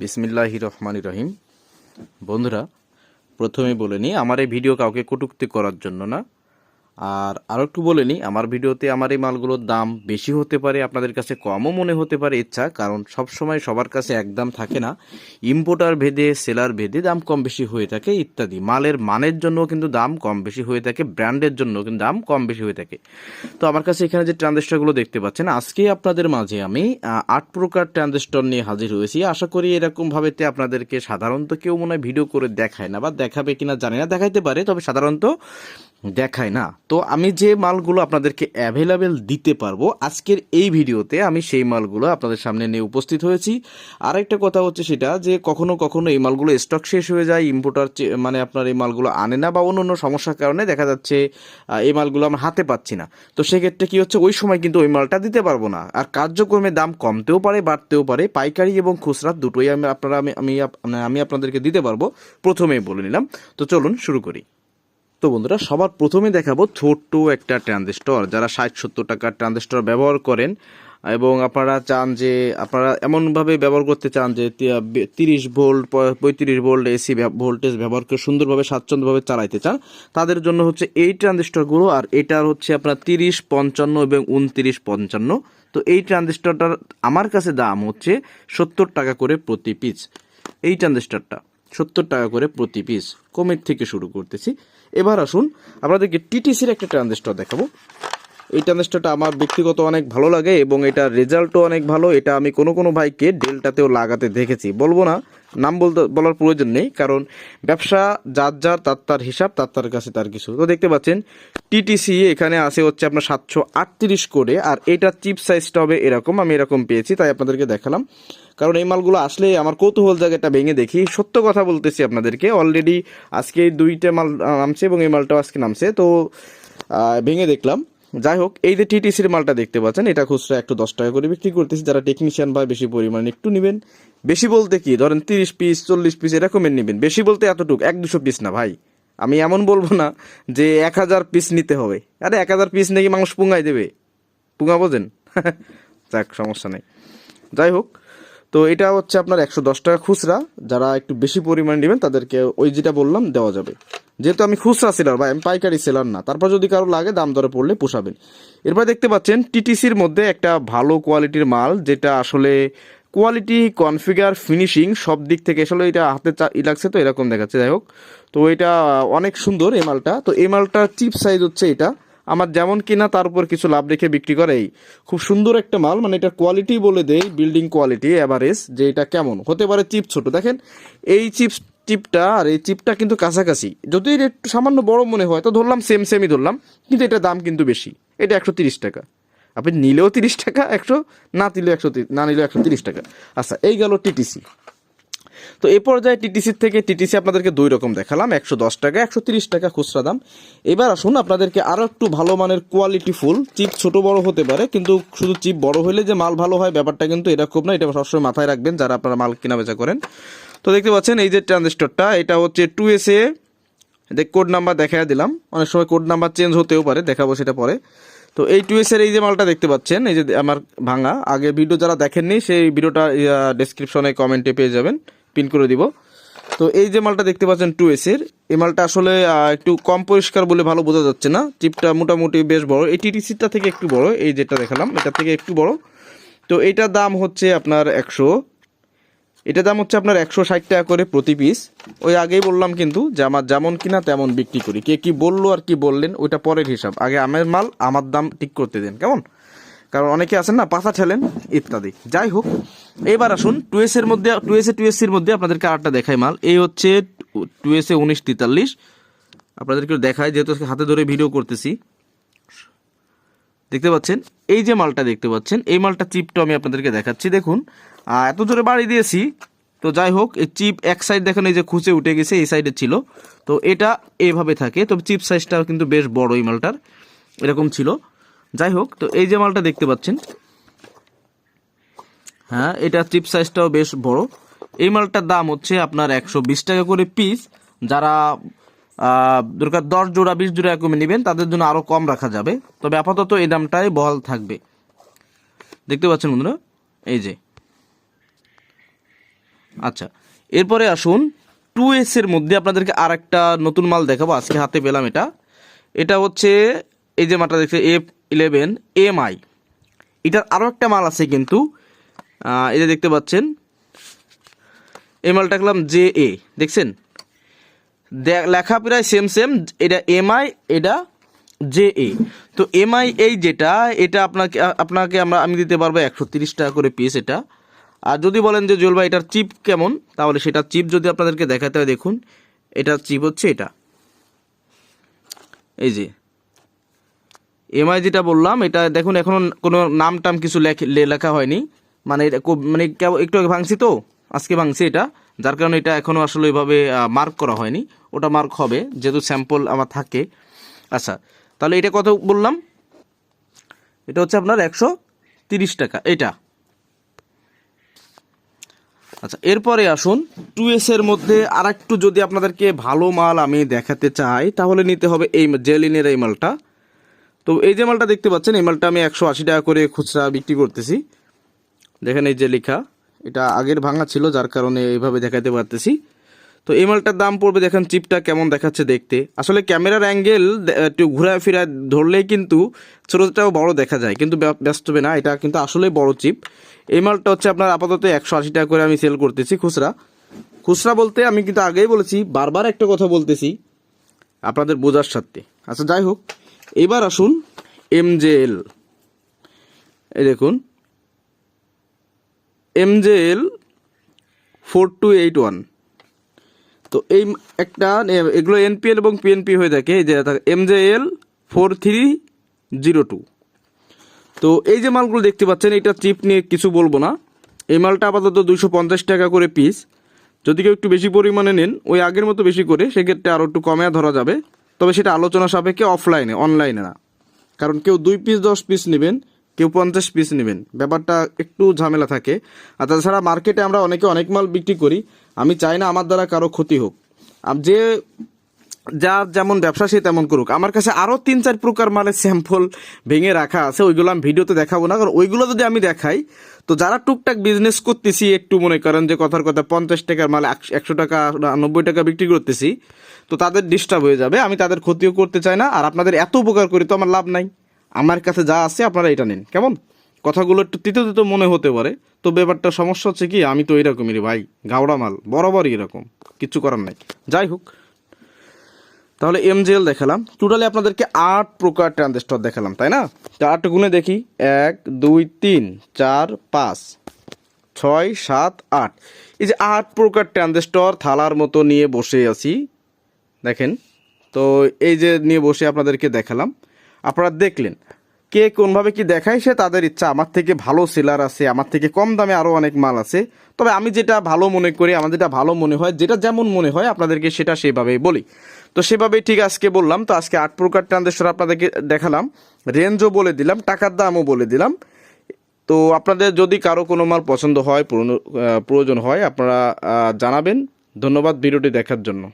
বিসমিল্লাহ রহমান রহিম। বন্ধুরা, প্রথমে বলে নিই, আমার এই ভিডিও কাউকে কটুক্তি করার জন্য না। আর আরও একটু বলে নিই, আমার ভিডিওতে আমার এই মালগুলোর দাম বেশি হতে পারে, আপনাদের কাছে কমও মনে হতে পারে ইচ্ছা, কারণ সব সময় সবার কাছে এক দাম থাকে না। ইম্পোর্টার ভেদে সেলার ভেদে দাম কম বেশি হয়ে থাকে ইত্যাদি। মালের মানের জন্য কিন্তু দাম কম বেশি হয়ে থাকে, ব্র্যান্ডের জন্য কিন্তু দাম কম বেশি হয়ে থাকে। তো আমার কাছে এখানে যে ট্রানজিস্টারগুলো দেখতে পাচ্ছেন, আজকে আপনাদের মাঝে আমি আট প্রকার ট্রানজিস্টর নিয়ে হাজির হয়েছি। আশা করি এরকম ভাবেতে আপনাদেরকে সাধারণত কেউ মনে হয় ভিডিও করে দেখায় না বা দেখাবে কিনা জানি না, দেখাইতে পারে, তবে সাধারণত দেখায় না। তো আমি যে মালগুলো আপনাদেরকে অ্যাভেলেবেল দিতে পারব, আজকের এই ভিডিওতে আমি সেই মালগুলো আপনাদের সামনে নিয়ে উপস্থিত হয়েছি। আরেকটা কথা হচ্ছে সেটা যে, কখনো কখনো এই মালগুলো স্টক শেষ হয়ে যায় ইম্পোর্টার মানে আপনার এই মালগুলো আনে না বা অন্য অন্য সমস্যার কারণে দেখা যাচ্ছে এই মালগুলো আমরা হাতে পাচ্ছি না। তো সেক্ষেত্রে কি হচ্ছে, ওই সময় কিন্তু ওই মালটা দিতে পারব না। আর কার্যক্রমে দাম কমতেও পারে, বাড়তেও পারে। পাইকারি এবং খুচরা দুটোই আমি আপনারা, আমি আমি মানে আপনাদেরকে দিতে পারব। প্রথমেই বলে নিলাম। তো চলুন শুরু করি। তো বন্ধুরা, সবার প্রথমে দেখাবো ছোট্ট একটা ট্রানজিস্টর। যারা ষাট, সত্তর টাকার ট্রানজিস্টর ব্যবহার করেন এবং আপনারা চান যে, আপনারা এমনভাবে ব্যবহার করতে চান যে তিরিশ ভোল্ট পঁয়ত্রিশ ভোল্ট এসি ভোল্টেজ ব্যবহার করে সুন্দরভাবে, স্বাচ্ছন্দ্যভাবে চালাইতে চান, তাদের জন্য হচ্ছে এই ট্রানজিস্টরগুলো, আর এটার হচ্ছে আপনার তিরিশ, পঞ্চান্ন এবং উনতিরিশ, পঞ্চান্ন। তো এই ট্রানজিস্টরটার আমার কাছে দাম হচ্ছে সত্তর টাকা করে প্রতি পিস। এই ট্রানজিস্টরটা সত্তর টাকা করে প্রতি পিস। কমের থেকে শুরু করতেছি। এবার আসুন, আপনাদেরকে টিটিসির একটা ট্রানজিস্টর দেখাবো। এই ট্রানজিস্টরটা আমার ব্যক্তিগত অনেক ভালো লাগে এবং এটা রেজাল্টও অনেক ভালো। এটা আমি কোনো কোনো ভাইকে ডেল্টাতেও লাগাতে দেখেছি। বলব না নাম বলতে বলার প্রয়োজন নেই, কারণ ব্যবসা যার যার, তার তার হিসাব, তার তার কাছে তার কিছু। তো দেখতে পাচ্ছেন টিটিসি এখানে আসে হচ্ছে আপনার সাতশো আটত্রিশ করে, আর এটার চিপ সাইজটা হবে এরকম, আমি এরকম পেয়েছি, তাই আপনাদেরকে দেখালাম। কারণ এই মালগুলো আসলে আমার কৌতূহল জায়গাটা ভেঙে দেখি। সত্য কথা বলতেছি আপনাদেরকে অলরেডি আজকে দুইটা মাল নামছে এবং এই মালটাও আজকে নামছে, তো ভেঙে দেখলাম। যাই হোক এই যে টিটিসির মালটা দেখতে পাচ্ছেন, এটা খুচরা একটু দশ টাকা করে বিক্রি করতেছি। যারা টেকনিশিয়ান বা বেশি পরিমাণে একটু নেবেন। বেশি বলতে কি, ধরেন তিরিশ পিস, চল্লিশ পিস এরকমের নেবেন। বেশি বলতে এতটুকু, এক দুশো পিস না ভাই। আমি এমন বলব না যে এক হাজার পিস নিতে হবে। আরে এক হাজার পিস নাকি মানুষ পুঙ্গাই দেবে? পুঙ্গা বোঝেন? যাক, সমস্যা নেই। যাই হোক তো এটা হচ্ছে আপনার একশো দশ টাকা খুচরা। যারা একটু বেশি পরিমাণে নেবেন, তাদেরকে ওই যেটা বললাম দেওয়া যাবে। যেহেতু আমি খুচরা সেলার বা আমি পাইকারি সেলার না। তারপর যদি কারও লাগে, দাম দরে পড়লে পোষাবেন। এরপর দেখতে পাচ্ছেন টিটিসির মধ্যে একটা ভালো কোয়ালিটির মাল, যেটা আসলে কোয়ালিটি কনফিগার ফিনিশিং সব দিক থেকে আসলে এটা হাতে ই লাগছে তো, এরকম দেখাচ্ছে। যাই হোক, তো এটা অনেক সুন্দর এই মালটা। তো এই মালটার চিপ সাইজ হচ্ছে এটা। আমার যেমন কিনা, তার উপর কিছু লাভ রেখে বিক্রি করে এই। খুব সুন্দর একটা মাল মানে এটার কোয়ালিটি বলে দেয় বিল্ডিং কোয়ালিটি অ্যাভারেজ যে এটা কেমন। হতে পারে চিপ ছোট। দেখেন, এই চিপ চিপটা আর এই চিপটা কিন্তু কাছাকাছি। যদি এটা একটু সামান্য বড় মনে হয়, তো ধরলাম সেম সেমই ধরলাম, কিন্তু এটার দাম কিন্তু বেশি। এটা একশো তিরিশ টাকা। আপনি নিলেও তিরিশ টাকা, একশো, না নিলেও একশো না নিলেও একশো তিরিশ টাকা। আচ্ছা এই গেল টিটিসি তো এই পর্যায়ে টিটিসির থেকে টিটিসি আপনাদেরকে দুই রকম দেখালাম, একশো দশ টাকা, একশো তিরিশ টাকা খুচরা দাম। এবার আসুন আপনাদেরকে আরও একটু ভালো মানের কোয়ালিটি ফুল। চিপ ছোট বড় হতে পারে, কিন্তু শুধু চিপ বড় হলে যে মাল ভালো হয়, ব্যাপারটা কিন্তু এরকম না, এটা সবসময় মাথায় রাখবেন, যারা আপনারা মাল কেনা বেচা করেন। তো দেখতে পাচ্ছেন এই যে ট্রানজিস্টরটা, এটা হচ্ছে two S A code number দেখা দিলাম। অনেক সময় কোড নাম্বার চেঞ্জ হতেও পারে, দেখাবো সেটা পরে। তো এই টু এর এই যে মালটা দেখতে পাচ্ছেন, এই যে আমার ভাঙা, আগে ভিডিও যারা দেখেননি, সেই ভিডিওটা ডেসক্রিপশনে কমেন্টে পেয়ে যাবেন পিন করে দিব। তো এই যে মালটা দেখতে পাচ্ছেন টু এস এর এই মালটা আসলে একটু কম পরিষ্কার বলে ভালো বোঝা যাচ্ছে না। চিপটা মোটামুটি বেশ বড়। এই টিটিসিটা থেকে একটু বড়, এই যেটা দেখালাম, এটা থেকে একটু বড়। তো এটার দাম হচ্ছে আপনার একশো। এটা দাম হচ্ছে আপনার একশো ষাট টাকা করে প্রতি পিস ওই আগেই বললাম কিন্তু যে আমার যেমন কিনা তেমন বিক্রি করি। কে কি বলল আর কি বললেন, ওইটা পরের হিসাব। আগে আমার মাল, আমার দাম ঠিক করতে দেন, কেমন? কারণ অনেকে আছেন না, পাতা ঠেলেন, ইত্যাদি। যাই হোক, এবার আসুন টু এস এর মধ্যে টু এস এ টু মধ্যে আপনাদেরকে আটটা দেখাই মাল। এই হচ্ছে টু এস এ উনিশ তেতাল্লিশ। আপনাদেরকে দেখায় যেহেতু হাতে ধরে ভিডিও করতেছি। দেখতে পাচ্ছেন? এই যে মালটা দেখতে পাচ্ছেন, এই মালটা চিপটা আমি আপনাদেরকে দেখাচ্ছি। দেখুন এত জোরে বাড়ি দিয়েছি। তো যাই হোক, এই চিপ এক সাইড দেখেন, এই যে খুঁচে উঠে গেছে, এই সাইডে ছিল। তো এটা এইভাবে থাকে, তবে চিপ সাইজটা কিন্তু বেশ বড় এই মালটার, এরকম ছিল। যাই হোক, তো এই যে মালটা দেখতে পাচ্ছেন। হ্যাঁ এটা চিপ সাইজটাও বেশ বড়। এই মালটার দাম হচ্ছে আপনার একশো বিশ টাকা করে পিস যারা দরকার দশ জোড়া, বিশ জোড়া এরকম নেবেন, তাদের জন্য আরও কম রাখা যাবে। তবে আপাতত এই দামটাই বহাল থাকবে। দেখতে পাচ্ছেন বন্ধুরা? এই যে। আচ্ছা এরপরে আসুন টু এস এর মধ্যে আপনাদেরকে আর একটা নতুন মাল দেখাবো, আজকে হাতে পেলাম এটা। এটা হচ্ছে, এই যে মালটা দেখছে এফ ইলেভেন এম আই এটার আরও একটা মাল আছে কিন্তু এই যে দেখতে পাচ্ছেন, এই মালটা দেখলাম জে এ দেখছেন? লেখা প্রায় সেম সেম এটা এমআই এটা জে এ তো এমআই এই যেটা, এটা আপনাকে আপনাকে আমরা, আমি দিতে পারব একশো তিরিশ টাকা করে পিস এটা। আর যদি বলেন যে ভাই, এটার চিপ কেমন? তাহলে সেটা চিপ যদি আপনাদেরকে দেখাতে হয়, দেখুন, এটার চিপ হচ্ছে এটা। এই যে এমআই যেটা বললাম, এটা দেখুন, এখনও কোনো নাম টাম কিছু লেখ- হয়নি। মানে এটা মানে কেব- একটু ভাঙছি তো? আজকে ভাঙছি এটা। যার কারণে এটা এখনও আসলে ওইভাবে মার্ক করা হয়নি। ওটা মার্ক হবে, যেহেতু স্যাম্পল আমার থাকে। আচ্ছা তাহলে এটা কত বললাম? এটা হচ্ছে আপনার একশো তিরিশ টাকা, এটা। আচ্ছা এরপরে আসুন টু এর মধ্যে আর একটু যদি আপনাদেরকে ভালো মাল আমি দেখাতে চাই, তাহলে নিতে হবে এই জেলিনের এই মালটা। তো এই যে মালটা দেখতে পাচ্ছেন, এই মালটা আমি একশো আশি টাকা করে খুচরা বিক্রি করতেছি। দেখেন এই যে লেখা। এটা আগের ভাঙা ছিল, যার কারণে এইভাবে দেখাতে পারতেছি। তো এই মালটার দাম পড়বে, দেখেন চিপটা কেমন দেখাচ্ছে দেখতে। আসলে ক্যামেরার অ্যাঙ্গেল একটু ঘুরায় ফিরায় ধরলেই কিন্তু ছোটোটাও বড় দেখা যায়, কিন্তু ব্য- হবে না, এটা কিন্তু আসলেই বড় চিপ। এই মালটা হচ্ছে আপনার আপাতত একশো আশি টাকা করে আমি সেল করতেছি খুচরা। খুচরা বলতে আমি কিন্তু আগেই বলেছি, বারবার একটা কথা বলতেছি, আপনাদের বোঝার সাথে আচ্ছা যাই হোক, এবার আসুন এমজেএল এই দেখুন MJL four two eight one. তো এই একটা, এগুলো এনপিএল এবং পিএনপি হয়ে থাকে, এই যে MJL four three zero two. তো এই যে মালগুলো দেখতে পাচ্ছেন এটা চিপ নিয়ে কিছু বলব না। এই মালটা আপাতত দুশো পঞ্চাশ টাকা করে পিস যদি কেউ একটু বেশি পরিমাণে নেন, ওই আগের মতো বেশি করে, সেক্ষেত্রে আরও একটু কমে ধরা যাবে। তবে সেটা আলোচনা সাপেক্ষে অফলাইনে অনলাইনে না। কারণ কেউ দুই পিস দশ পিস নেবেন কেউ পঞ্চাশ পিস নেবেন। ব্যাপারটা একটু ঝামেলা থাকে। আর তাছাড়া মার্কেটে আমরা অনেকে অনেক মাল বিক্রি করি। আমি চাই না আমার দ্বারা কারও ক্ষতি হোক। যে যার যেমন ব্যবসা, সে তেমন করুক। আমার কাছে আরও তিন চার প্রকার মালের স্যাম্পল ভেঙে রাখা আছে। ওইগুলো আমি ভিডিওতে দেখাবো না। কারণ ওইগুলো যদি আমি দেখাই, তো যারা টুকটাক বিজনেস করতেছি, একটু মনে করেন যে কথার কথা, পঞ্চাশ টাকার মাল, একশো টাকা নব্বই টাকা বিক্রি করতেছি, তো তাদের ডিস্টার্ব হয়ে যাবে। আমি তাদের ক্ষতিও করতে চাই না। আর আপনাদের এত উপকার করি তো আমার লাভ নাই। আমার কাছে যা আছে আপনারা এটা নিন। কেমন? কথাগুলো একটু তিতো তিতো মনে হতে পারে। তো ব্যাপারটা সমস্যা হচ্ছে কি, আমি তো এরকমই রে ভাই। গাওড়া মাল, বরাবরই এরকম। কিচ্ছু করার নাই। যাই হোক। তাহলে এমজেল দেখালাম। টোটালি আপনাদেরকে আট প্রকার ট্রানজিস্টর দেখালাম, তাই না? তা আটটা গুণে দেখি। এক, দুই, তিন, চার, পাঁচ, ছয়, সাত, আট। এই যে আট প্রকার ট্রানজিস্টর থালার মতো নিয়ে বসে আছি। দেখেন। তো এই যে নিয়ে বসে আপনাদেরকে দেখালাম। আপনারা দেখলেন। কে কোনভাবে কি দেখায় সে তাদের ইচ্ছা। আমার থেকে ভালো সেলার আছে, আমার থেকে কম দামে আরও অনেক মাল আছে। তবে আমি যেটা ভালো মনে করি, আমার যেটা ভালো মনে হয়, যেটা যেমন মনে হয়, আপনাদেরকে সেটা সেভাবেই বলি। তো সেভাবেই ঠিক আজকে বললাম। তো আজকে আট প্রকার ট্রানজেকশন আপনাদেরকে দেখালাম। রেঞ্জও বলে দিলাম, টাকার দামও বলে দিলাম। তো আপনাদের যদি কারও কোনো মাল পছন্দ হয় প্রয়োজন হয়, আপনারা জানাবেন। ধন্যবাদ ভিডিওটি দেখার জন্য।